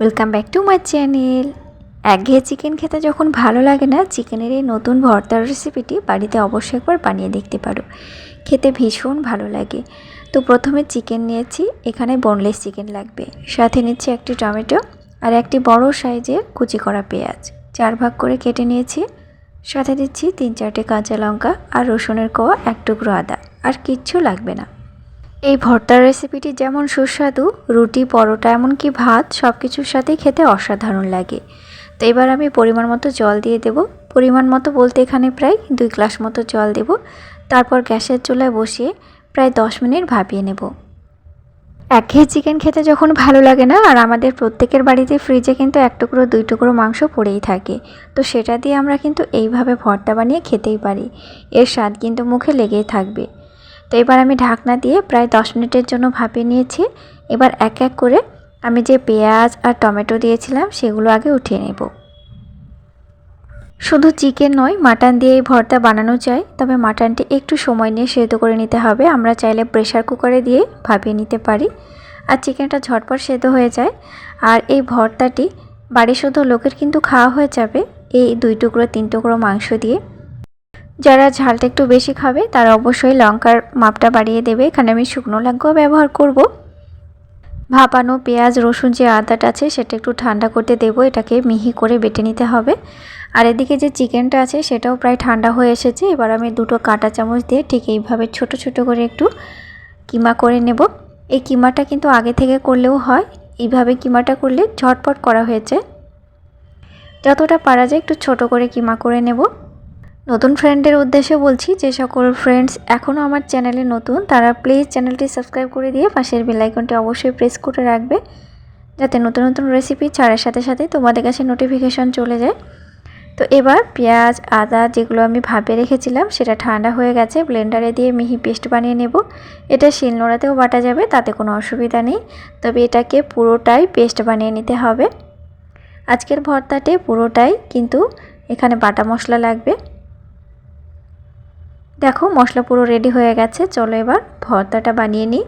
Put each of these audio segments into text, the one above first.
Welcome back to my channel একঘেয়ে chicken খেতে যখন ভালো লাগে না চিকেনের এই নতুন ভর্তার রেসিপিটি বাড়িতে অবশ্যই একবার বানিয়ে দেখতে পারো। খেতে ভীষণ ভালো লাগে। তো প্রথমে চিকেন নিয়েছি, এখানে বোনলেস চিকেন লাগবে। সাথে নিচ্ছি একটি টমেটো আর একটি বড় সাইজের কুচি করা পেঁয়াজ। চার ভাগ করে কেটে নিয়েছি। সাথে দিচ্ছি তিন চারটে কাঁচা লঙ্কা আর রসুনের কোয়া এক টুকরো আদা। আর কিচ্ছু লাগবে না। এই ভর্তার রেসিপিটি যেমন সুস্বাদু, রুটি, পরোটা, এমনকি ভাত সব কিছুর সাথেই খেতে অসাধারণ লাগে। তো এবার আমি পরিমাণ মতো জল দিয়ে দেব। পরিমাণ মতো বলতে এখানে প্রায় দুই গ্লাস মতো জল দেব। তারপর গ্যাসের চুলায় বসিয়ে প্রায় দশ মিনিট ভাপিয়ে নেব। একঘেয়ে চিকেন খেতে যখন ভালো লাগে না, আর আমাদের প্রত্যেকের বাড়িতে ফ্রিজে কিন্তু এক টুকরো, দুই টুকরো মাংস পড়েই থাকে। তো সেটা দিয়ে আমরা কিন্তু এইভাবে ভর্তা বানিয়ে খেতেই পারি। এর স্বাদ কিন্তু মুখে লেগেই থাকবে। তো এবার আমি ঢাকনা দিয়ে প্রায় দশ মিনিটের জন্য ভাপিয়ে নিয়েছি। এবার এক এক করে আমি যে পেঁয়াজ আর টমেটো দিয়েছিলাম, সেগুলো আগে উঠিয়ে নেব। শুধু চিকেন নয়, মাটন দিয়ে এই ভর্তা বানানো চাই তবে মাটনটি একটু সময় নিয়ে সেদ্ধ করে নিতে হবে। আমরা চাইলে প্রেশার কুকারে দিয়ে ভাপিয়ে নিতে পারি। আর চিকেনটা ঝটপট সেদ্ধ হয়ে যায়। আর এই ভর্তাটি বাড়ি শুধু লোকের কিন্তু খাওয়া হয়ে যাবে, এই দুই টুকরো, তিন টুকরো মাংস দিয়ে। যারা ঝালটা একটু বেশি খাবে, তারা অবশ্যই লঙ্কার মাপটা বাড়িয়ে দেবে। এখানে আমি শুকনো লঙ্কাও ব্যবহার করব। ভাপানো পেঁয়াজ, রসুন যে আদাটা আছে, সেটা একটু ঠান্ডা করতে দেব। এটাকে মিহি করে বেটে নিতে হবে। আর এদিকে যে চিকেনটা আছে, সেটাও প্রায় ঠান্ডা হয়ে এসেছে। এবার আমি দুটো কাঁটা চামচ দিয়ে ঠিক এইভাবে ছোট ছোট করে একটু কিমা করে নেব। এই কিমাটা কিন্তু আগে থেকে করলেও হয়। এইভাবে কিমাটা করলে ঝটপট করা হয়েছে। যতটা পারা যায় একটু ছোট করে কিমা করে নেব। নতুন ফ্রেন্ডের উদ্দেশ্যে বলছি, যে সকল ফ্রেন্ডস এখনও আমার চ্যানেলে নতুন, তারা প্লিজ চ্যানেলটি সাবস্ক্রাইব করে দিয়ে পাশের বেলাইকনটি অবশ্যই প্রেস করে রাখবে, যাতে নতুন নতুন রেসিপি ছাড়ার সাথে সাথে তোমাদের কাছে নোটিফিকেশন চলে যায়। তো এবার পেঁয়াজ, আদা যেগুলো আমি ভাবে রেখেছিলাম, সেটা ঠান্ডা হয়ে গেছে ব্লেন্ডারে দিয়ে মিহি পেস্ট বানিয়ে নেব। এটা শিলনোড়াতেও বাটা যাবে, তাতে কোনো অসুবিধা নেই, তবে এটাকে পুরোটাই পেস্ট বানিয়ে নিতে হবে। আজকের ভর্তাতে পুরোটাই কিন্তু এখানে বাটা মশলা লাগবে। দেখো, মশলা পুরো রেডি হয়ে গেছে। চলো এবার ভর্তাটা বানিয়ে নিই।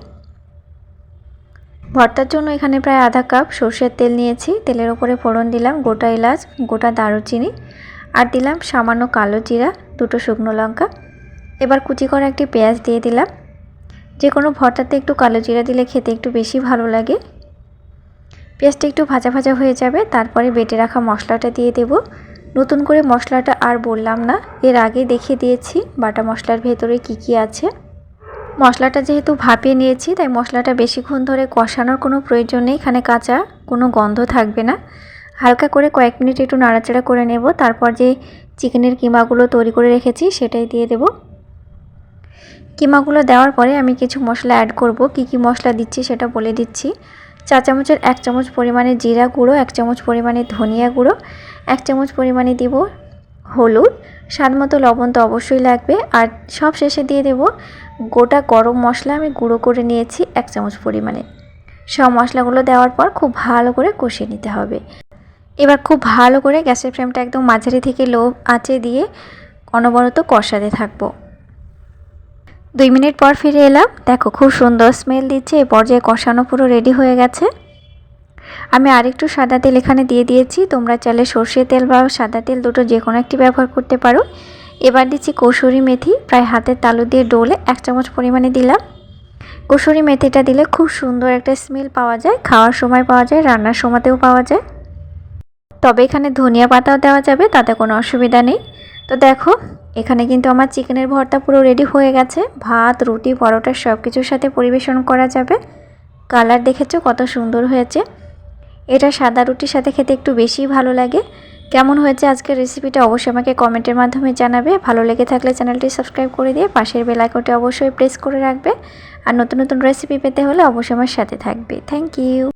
ভর্তার জন্য এখানে প্রায় আধা কাপ সর্ষের তেল নিয়েছি। তেলের ওপরে ফোড়ন দিলাম, গোটা এলাচ, গোটা দারুচিনি, আর দিলাম সামান্য কালো জিরা, দুটো শুকনো লঙ্কা। এবার কুচি করা একটি পেঁয়াজ দিয়ে দিলাম। যে কোনো ভর্তাতে একটু কালো জিরা দিলে খেতে একটু বেশি ভালো লাগে। পেঁয়াজটা একটু ভাজা ভাজা হয়ে যাবে, তারপরে বেটে রাখা মশলাটা দিয়ে দেবো। নতুন করে মশলাটা আর বললাম না, এর আগে দেখিয়ে দিয়েছি বাটা মশলার ভেতরে কি কি আছে। মশলাটা যেহেতু ভাপিয়ে নিয়েছি, তাই মশলাটা বেশিক্ষণ ধরে কষানোর কোনো প্রয়োজন নেই, এখানে কাঁচা কোনো গন্ধ থাকবে না। হালকা করে কয়েক মিনিট একটু নাড়াচাড়া করে নেব, তারপর যে চিকেনের কিমাগুলো তৈরি করে রেখেছি সেটাই দিয়ে দেব। কিমাগুলো দেওয়ার পরে আমি কিছু মশলা অ্যাড করব, কি কি মশলা দিচ্ছি সেটা বলে দিচ্ছি। চা চামচের এক চামচ পরিমাণে জিরা গুঁড়ো, এক চামচ পরিমাণে ধনিয়া গুঁড়ো, এক চামচ পরিমাণে দিব হলুদ। স্বাদ মতো লবণ তো অবশ্যই লাগবে। আর সব শেষে দিয়ে দেব গোটা গরম মশলা। আমি গুঁড়ো করে নিয়েছি এক চামচ পরিমাণে। সব মশলাগুলো দেওয়ার পর খুব ভালো করে কষিয়ে নিতে হবে। এবার খুব ভালো করে গ্যাসের ফ্লেমটা একদম মাঝারি থেকে লো আঁচে দিয়ে অনবরত কষাতে থাকব। দুই মিনিট পর ফিরে এলাম। দেখো, খুব সুন্দর স্মেল দিচ্ছে এই পর্যায়ে কষানো পুরো রেডি হয়ে গেছে। আমি আরেকটু সাদা তেল এখানে দিয়ে দিয়েছি। তোমরা চাইলে সর্ষে তেল বা সাদা তেল দুটো যে কোনো একটি ব্যবহার করতে পারো। এবার দিচ্ছি কসুরি মেথি। প্রায় হাতের তালু দিয়ে ডোলে এক চামচ পরিমাণে দিলাম। কসুরি মেথিটা দিলে খুব সুন্দর একটা স্মেল পাওয়া যায়। খাওয়ার সময় পাওয়া যায়, রান্নার সময়তেও পাওয়া যায়। তবে এখানে ধনিয়া পাতাও দেওয়া যাবে, তাতে কোনো অসুবিধা নেই। তো দেখো, এখানে কিন্তু আমার চিকেনের ভর্তা পুরো রেডি হয়ে গেছে। ভাত, রুটি, পরোটা সব কিছুর সাথে পরিবেশন করা যাবে। কালার দেখেছ কত সুন্দর হয়েছে। এটা সাদা রুটির সাথে খেতে একটু বেশি ভালো লাগে। কেমন হয়েছে আজকের রেসিপিটা অবশ্যই আমাকে কমেন্টের মাধ্যমে জানাবে। ভালো লেগে থাকলে চ্যানেলটি সাবস্ক্রাইব করে দিয়ে পাশের বেল অবশ্যই প্রেস করে রাখবে। আর নতুন নতুন রেসিপি পেতে হলে অবশ্যই আমার সাথে থাকবে। Thank you